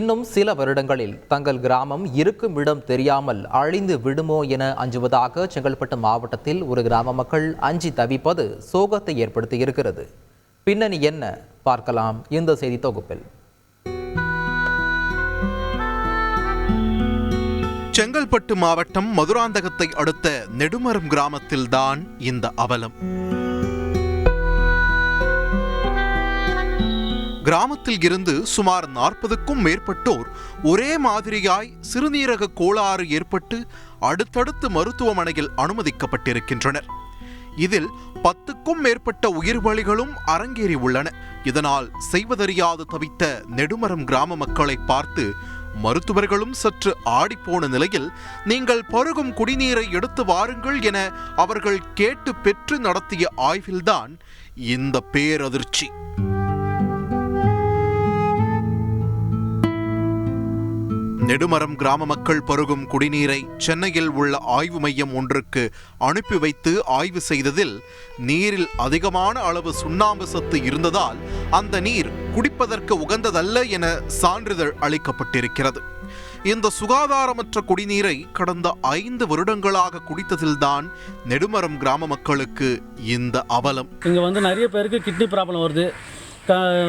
இன்னும் சில வருடங்களில் தங்கள் கிராமம் இருக்கும் இடம் தெரியாமல் அழிந்து விடுமோ என அஞ்சுவதாக செங்கல்பட்டு மாவட்டத்தில் ஒரு கிராம மக்கள் அஞ்சி தவிப்பது சோகத்தை ஏற்படுத்தியிருக்கிறது பின்னணி என்ன? பார்க்கலாம் இந்த செய்தி தொகுப்பில். செங்கல்பட்டு மாவட்டம் மதுராந்தகத்தை அடுத்த நெடுமரம் கிராமத்தில்தான் இந்த அவலம். கிராமத்தில் இருந்து சுமார் நாற்பதுக்கும் மேற்பட்டோர் ஒரே மாதிரியாய் சிறுநீரக கோளாறு ஏற்பட்டு அடுத்தடுத்து மருத்துவமனையில் அனுமதிக்கப்பட்டிருக்கின்றனர். இதில் பத்துக்கும் மேற்பட்ட உயிர் பலிகளும் அரங்கேறி உள்ளன. இதனால் செய்வதறியாது தவித்த நெடுமரம் கிராம மக்களை பார்த்து மருத்துவர்களும் சற்று ஆடிப்போன நிலையில் நீங்கள் பருகும் குடிநீரை எடுத்து வாருங்கள் என அவர்கள் கேட்டு பெற்று நடத்திய ஆய்வில்தான் இந்த பேரதிர்ச்சி. நெடுமரம் கிராம மக்கள் பருகும் குடிநீரை சென்னையில் உள்ள ஆய்வு மையம் ஒன்றுக்கு அனுப்பி வைத்து ஆய்வு செய்ததில் நீரில் அதிகமான அளவு சுண்ணாம்பு சத்து இருந்ததால் அந்த நீர் குடிப்பதற்கு உகந்ததல்ல என சான்றிதழ் அளிக்கப்பட்டிருக்கிறது. இந்த சுகாதாரமற்ற குடிநீரை கடந்த ஐந்து வருடங்களாக குடித்ததில்தான் நெடுமரம் கிராம மக்களுக்கு இந்த அவலம். இங்கே வந்து நிறைய பேருக்கு கிட்னி ப்ராப்ளம் வருது.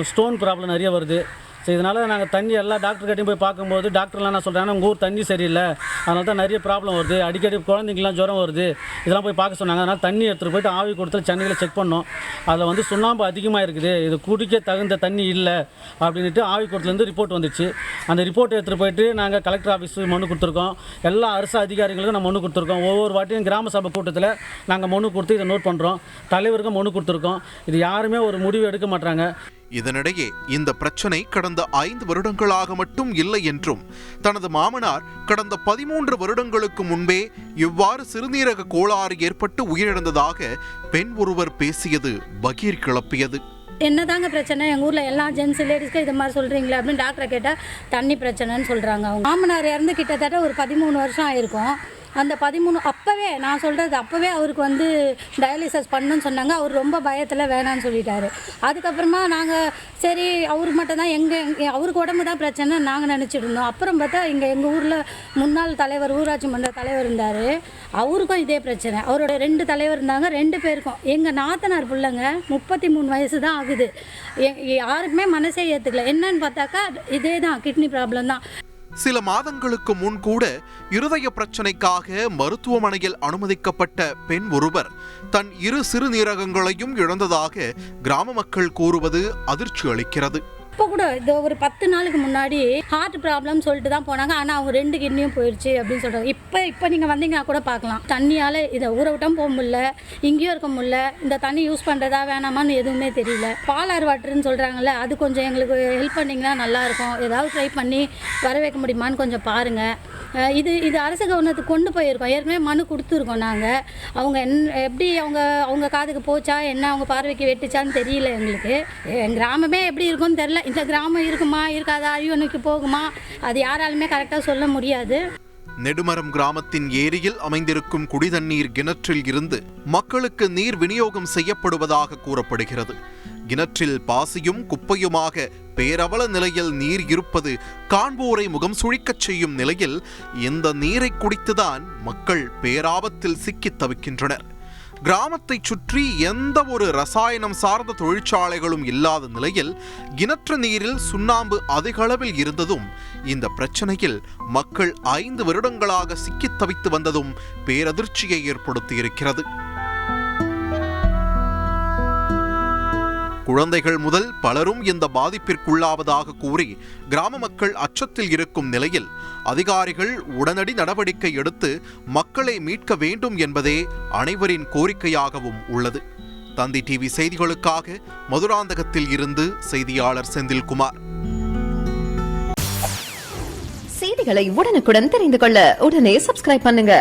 ஸ்டோன் ப்ராப்ளம் நிறைய வருது. ஸோ இதனால் நாங்கள் தண்ணி எல்லா டாக்டர்கிட்டையும் போய் பார்க்கும்போது டாக்டர்லாம் நான் சொல்கிறேன் உங்கள் ஊர் தண்ணி சரியில்லை. அதனால தான் நிறைய ப்ராப்ளம் வருது. அடிக்கடி குழந்தைங்களாம் ஜுரம் வருது. இதெல்லாம் போய் பார்க்க சொன்னாங்க. அதனால் தண்ணி எடுத்துகிட்டு போயிட்டு ஆவி கொடுத்து சென்னையில் செக் பண்ணோம். அதில் வந்து சுண்ணாம்பு அதிகமாக இருக்குது. இது குடிக்க தகுந்த தண்ணி இல்லை அப்படின்ட்டு ஆவி கொடுத்துலேருந்து ரிப்போர்ட் வந்துச்சு. அந்த ரிப்போர்ட் எடுத்துகிட்டு போயிட்டு நாங்கள் கலெக்டர் ஆஃபீஸ் மனு கொடுத்துருக்கோம். எல்லா அரசு அதிகாரிகளுக்கும் நான் மனு கொடுத்துருக்கோம். ஒவ்வொரு வாட்டியும் கிராம சபை கூட்டத்தில் நாங்கள் மனு கொடுத்து இதை நோட் பண்ணுறோம் தலைவருக்கும் மனு கொடுத்துருக்கோம். இது யாருமே ஒரு முடிவு எடுக்க மாட்டாங்க இதனிடையே இந்த பிரச்சனை கடந்த ஐந்து வருடங்களாக மட்டும் இல்லை என்றும் தனது மாமனார் கடந்த பதிமூன்று வருடங்களுக்கு முன்பே இவ்வாறு சிறுநீரக கோளாறு ஏற்பட்டு உயிரிழந்ததாக பெண் ஒருவர் பேசியது பகீர் கிளப்பியது என்னதாங்க பிரச்சனை? எங்கள் ஊரில் எல்லா ஜென்ஸ் லேடிஸ்க்கும் இது மாதிரி சொல்கிறீங்களே அப்படின்னு டாக்டரை கேட்டால் தண்ணி பிரச்சனைன்னு சொல்கிறாங்க அவங்க. மாமனார் இறந்து கிட்டத்தட்ட ஒரு பதிமூணு வருஷம் ஆயிருக்கும். அந்த பதிமூணு அப்போவே நான் சொல்கிறது அப்போவே அவருக்கு வந்து டயாலிசஸ் பண்ணுன்னு சொன்னாங்க. அவர் ரொம்ப பயத்தில் வேணான்னு சொல்லிட்டாரு. அதுக்கப்புறமா நாங்கள் சரி அவருக்கு மட்டும் தான் எங்கள் அவருக்கு உடம்பு தான் பிரச்சனை நாங்கள் நினச்சிட்டு இருந்தோம். அப்புறம் பார்த்தா இங்கே எங்கள் ஊரில் முன்னாள் தலைவர் ஊராட்சி மன்ற தலைவர் இருந்தார். அவருக்கும் இதே பிரச்சனை. அவரோட ரெண்டு தலைவர் இருந்தாங்க ரெண்டு பேருக்கும். எங்கள் நாத்தனார் பிள்ளைங்க முப்பத்தி மூணு வயசு தான் ஆகுது. எ- யாருக்குமே மனசே ஏற்றுக்கல என்னன்னு பார்த்தாக்கா இதே தான் கிட்னி ப்ராப்ளம் தான். சில மாதங்களுக்கு முன் கூட இருதய பிரச்சனைக்காக மருத்துவமனையில் அனுமதிக்கப்பட்ட பெண் ஒருவர் தன் இரு சிறுநீரகங்களையும் இழந்ததாக கிராம மக்கள் கூறுவது அதிர்ச்சி அளிக்கிறது. இப்போ கூட இது ஒரு பத்து நாளுக்கு முன்னாடி ஹார்ட் ப்ராப்ளம் சொல்லிட்டு தான் போனாங்க. ஆனால் அவங்க ரெண்டு கிட்னியும் போயிடுச்சு அப்படின்னு சொல்கிறாங்க இப்போ இப்போ நீங்கள் வந்தீங்கன்னா கூட பார்க்கலாம். தண்ணியால் இதை ஊற விட்டும் போக முடியல. இங்கேயும் இருக்க முடியல. இந்த தண்ணி யூஸ் பண்ணுறதா வேணாமான்னு எதுவுமே தெரியல. பாலார் வாட்டர்னு சொல்கிறாங்கல்ல அது கொஞ்சம் எங்களுக்கு ஹெல்ப் பண்ணிங்கன்னா நல்லாயிருக்கும் ஏதாவது ட்ரை பண்ணி வர வைக்க முடியுமான்னு கொஞ்சம் பாருங்கள் இது இது அரசு கவனத்துக்கு கொண்டு போயிருக்கோம். ஏற்கனவே மனு கொடுத்துருக்கோம் நாங்கள் அவங்க என் எப்படி அவங்க அவங்க காதுக்கு போச்சா? என்ன அவங்க பார்வைக்கு வெட்டுச்சான்னு தெரியல எங்களுக்கு. என் கிராமமே எப்படி இருக்கும்னு தெரில இந்த கிராமம் இருக்குமா இருக்காதா அழிவனுக்கு போகுமா அது யாராலுமே கரெக்டாக சொல்ல முடியாது. நெடுமரம் கிராமத்தின் ஏரியில் அமைந்திருக்கும் குடிதண்ணீர் கிணற்றில் இருந்து மக்களுக்கு நீர் விநியோகம் செய்யப்படுவதாக கூறப்படுகிறது. கிணற்றில் பாசியும் குப்பையுமாக பேரவல நிலையில் நீர் இருப்பது காண்போரை முகம் சுழிக்கச் செய்யும் நிலையில் இந்த நீரை குடித்துதான் மக்கள் பேராபத்தில் சிக்கித் தவிக்கின்றனர். கிராமத்தை சுற்றி எந்த ஒரு ரசாயனம் சார்ந்த தொழிற்சாலைகளும் இல்லாத நிலையில் கிணற்று நீரில் சுண்ணாம்பு அதிகளவில் இருந்ததும் இந்த பிரச்சனையில் மக்கள் ஐந்து வருடங்களாக சிக்கித் தவித்து வந்ததும் பேரதிர்ச்சியை ஏற்படுத்தியிருக்கிறது. குழந்தைகள் முதல் பலரும் இந்த பாதிப்பிற்குள்ளாவதாக கூறி கிராம மக்கள் அச்சத்தில் இருக்கும் நிலையில் அதிகாரிகள் உடனடி நடவடிக்கை எடுத்து மக்களை மீட்க வேண்டும் என்பதே அனைவரின் கோரிக்கையாகவும் உள்ளது. தந்தி டிவி செய்திகளுக்காக மதுராந்தகத்தில் இருந்து செய்தியாளர் செந்தில்குமார். செய்திகளை உடனுக்குடன் தெரிந்து கொள்ள உடனே சப்ஸ்கிரைப் பண்ணுங்க.